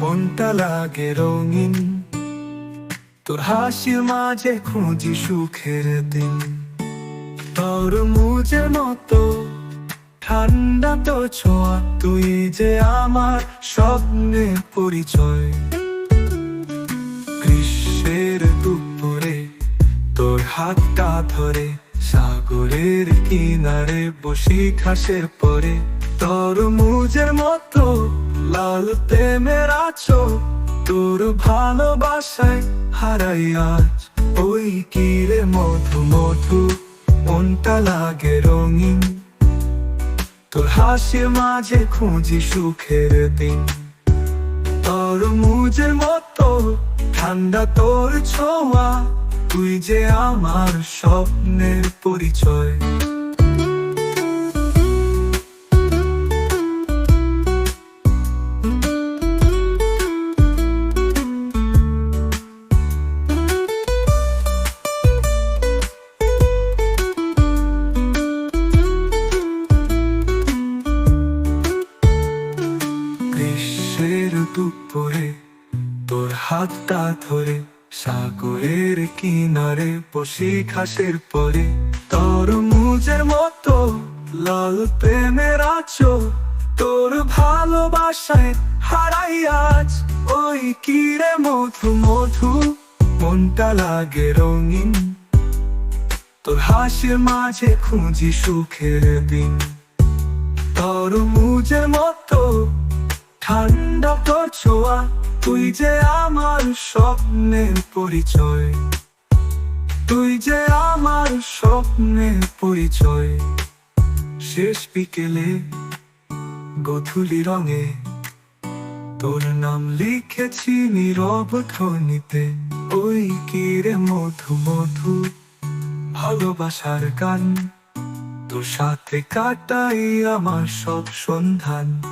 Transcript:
মনটা লাগে রঙিন। তোর হাসির মাঝে খুঁজি সুখের দিন। তোর মুজের মতো, ঠান্ডা তো ছোঁয়া, তুই যে আমার স্বপ্নের পরিচয়। গ্রীষ্মের দুপুরে, তোর হাতটা ধরে, সাগরের কিনারে বসি ঘাসের পরে। তোর মুজের মতো, লাল প্রেমের আছো তোর ভালোবাসায় হারাই আজ। ওই কিরে মধু মধু, মনটা লাগে রঙিন। তোর হাসির মাঝে খুঁজি সুখের দিন। তোর মুজের মতো, ঠান্ডা তোর ছোঁয়া। তুই যে আমার স্বপ্নের পরিচয়। গ্রীষ্মের দুপুরে তোর হাতটা ধরে, সাগরের কিনারে বসি ঘাসের পরে। তোর মুজের মতো লাল প্রেমের আছো তোর ভালোবাসায় হারাই আজ। ওই কিরে মধু মধু? মনটা লাগে রঙিন। তোর হাসির মাঝে খুঁজি সুখের দিন। তোর মুজের মতো ঠান্ডা তোর ছোঁয়া। তুই যে আমার স্বপ্নের পরিচয়। তুই যে আমার স্বপ্নের পরিচয়। শেষ বিকেলে গধুলি রঙে। তোর নাম লিখেছি নীরব খনিতে ওই কিরে মধু মধু? ভালোবাসার গান। তোর সাথে কাটাই আমার সব সন্ধান।